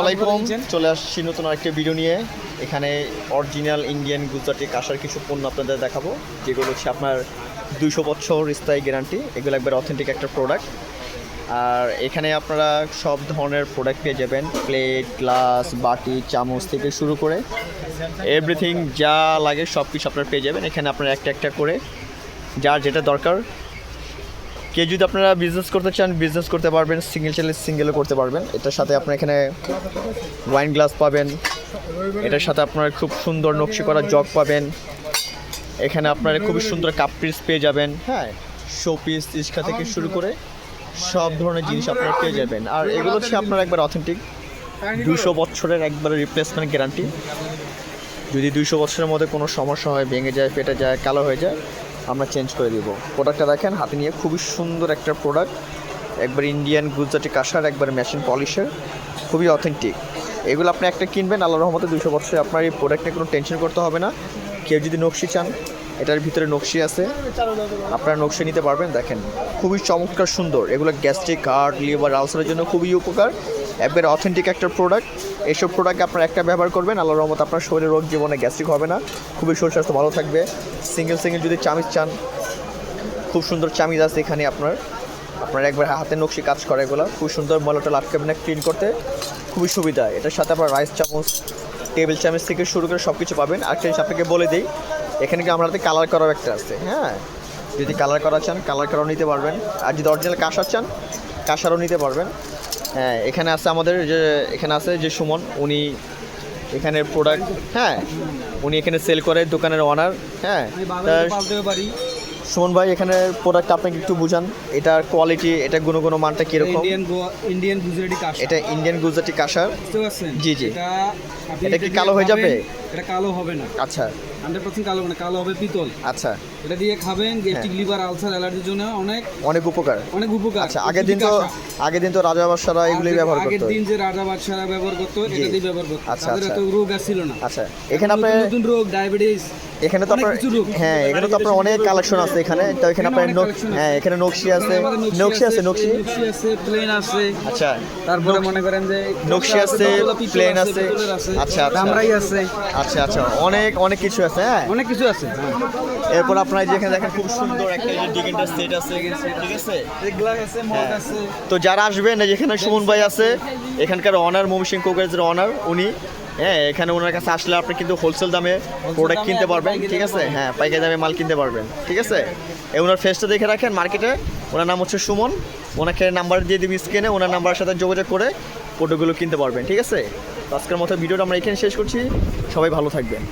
আলাইকুম। চলে আসছি নতুন আরেকটা ভিডিও নিয়ে। এখানে অরিজিনাল ইন্ডিয়ান গুজরাটি কাঁসার কিছু পণ্য আপনাদের দেখাবো যেগুলো হচ্ছে আপনার দুইশো বছর স্থায়ী গ্যারান্টি এগুলো একবার অথেন্টিক একটা প্রোডাক্ট আর এখানে আপনারা সব ধরনের প্রোডাক্ট পেয়ে যাবেন। প্লেট গ্লাস বাটি চামচ থেকে শুরু করে এভরিথিং যা লাগে সব কিছু আপনারা পেয়ে যাবেন। এখানে আপনারা একটা একটা করে যার যেটা দরকার কেউ যদি আপনারা বিজনেস করতে চান বিজনেস করতে পারবেন সিঙ্গেল চাইলে সিঙ্গেলও করতে পারবেন। এটার সাথে আপনার এখানে ওয়াইন গ্লাস পাবেন। এটার সাথে আপনারা খুব সুন্দর নকশি করা জগ পাবেন। এখানে আপনারা খুবই সুন্দর কাপ পিস পেয়ে যাবেন। হ্যাঁ শো পিস ইস্কা থেকে শুরু করে সব ধরনের জিনিস আপনারা পেয়ে যাবেন। আর এগুলো হচ্ছে আপনার একবার অথেন্টিক দুশো বছরের একবার রিপ্লেসমেন্ট গ্যারান্টি যদি দুইশো বছরের মধ্যে কোনো সমস্যা হয়, ভেঙে যায়, ফেটে যায়, কালো হয়ে যায় আমরা চেঞ্জ করে দিব। প্রোডাক্টটা দেখেন, হাতে নিয়ে খুবই সুন্দর একটা প্রোডাক্ট একবার ইন্ডিয়ান গুজরাটি কাঁসার, একবার মেশিন পলিশের খুবই অথেন্টিক এগুলো আপনি একটা কিনবেন আল্লাহ রহমতে দুশো বছরে আপনার এই প্রোডাক্টে কোনো টেনশন করতে হবে না। কেউ যদি নকশি চান, এটার ভিতরে নকশি আছে। আপনারা নকশি নিতে পারবেন, দেখেন। খুবই চমৎকার সুন্দর। এগুলো গ্যাস্ট্রিক হার্ট লিভার আলসারের জন্য খুবই উপকার। একবারে অথেন্টিক একটা প্রোডাক্ট এইসব প্রোডাক্ট আপনার একটা ব্যবহার করবেন আল্লাহ রহমত আপনার শরীরের রোগ জীবনে গ্যাস্ট্রিক হবে না। খুবই শরীর স্বাস্থ্য ভালো থাকবে। সিঙ্গেল সিঙ্গেল যদি চামিচ চান, খুব সুন্দর চামিজ আছে এখানে আপনার। আপনার একবার হাতে নকশি কাজ করে এগুলো। খুব সুন্দর মলাটা লাটকাবে না ক্লিন করতে খুবই সুবিধা। এটার সাথে আপনার রাইস চামচ টেবিল চামচ থেকে শুরু করে সব কিছু পাবেন। আর জিনিস আপনাকে বলে দিই, এখানে কি আমাদের কালার করাও একটা আছে? হ্যাঁ। যদি কালার করা চান কালার করাও নিতে পারবেন। আর যদি অরিজিনাল কাঁসার চান, কাঁসারও নিতে পারবেন। হ্যাঁ এখানে আছে আমাদের যে এখানে আছে যে সুমন উনি এখানে প্রোডাক্ট হ্যাঁ উনি এখানে সেল করে দোকানের ওনার হ্যাঁ সুমন ভাই এখানে প্রোডাক্ট আপনাকে একটু বুঝান এটার কোয়ালিটি এটা গুণগত মানটা কীরকম? ইন্ডিয়ান ইন্ডিয়ান গুজরাটি কাশ এটা ইন্ডিয়ান গুজরাটি পারছেন? জি, জি। এটা কি কালো হয়ে যাবে? এটা কালো হবে না। আচ্ছা। হান্ড্রেড পার্সেন্ট কালো হবে কালো হবে পিতল। আচ্ছা। এটা দিয়ে খাবেন গ্যাস্ট্রিক লিভার আলসার অ্যালার্জির জন্য অনেক অনেক উপকার। অনেক উপকার। আচ্ছা আগের দিন তো আগের দিন তো রাজা বাদশারা এগুলোই ব্যবহার আগের করতো। দিন যে রাজা বাদশারা ব্যবহার করতো এটা দিয়ে ব্যবহার করতো। আচ্ছা, তাদের আচ্ছা। রোগ আর ছিল না। আচ্ছা এখানে আপনি নতুন রোগ ডায়াবেটিস এখানে তো আপনার হ্যাঁ এখানে তো আপনার অনেক কালেকশন আছে এখানে। তো এখানে আপনার। হ্যাঁ এখানে নকশি আছে। নকশি আছে নকশি নকশি আছে প্লেন আছে। আচ্ছা। তারপরে মনে করেন যে নকশি আছে প্লেন আছে আচ্ছা আচ্ছা। আছে। আচ্ছা আচ্ছা। অনেক অনেক কিছু আছে। হ্যাঁ? অনেক কিছু আছে হ্যাঁ। এরপর আপনার যেখানে দেখেন খুব সুন্দর একটা যে ডিগেন্টার সেট আছে ঠিক আছে? গ্লাস আছে? মগ হ্যাঁ। আছে। তো যারা আসবেন যেখানে সুমন ভাই আছে এখানকার অনার মমসিং কোকারেজের অনার উনি হ্যাঁ এখানে ওনার কাছে আসলে আপনি কিন্তু হোলসেল দামে প্রোডাক্ট কিনতে পারবেন ঠিক আছে? হ্যাঁ পাইকারি দামে মাল কিনতে পারবেন ঠিক আছে? এ ওনার ফেসটা দেখে রাখেন মার্কেটে ওনার নাম হচ্ছে সুমন। ওনাকে নাম্বার দিয়ে দিবি স্ক্রিনে ওনার নাম্বারের সাথে যোগাযোগ করে প্রোডাক্টগুলো কিনতে পারবেন ঠিক আছে? আজকের মতো ভিডিওটা আমরা এখানে শেষ করছি। সবাই ভালো থাকবেন।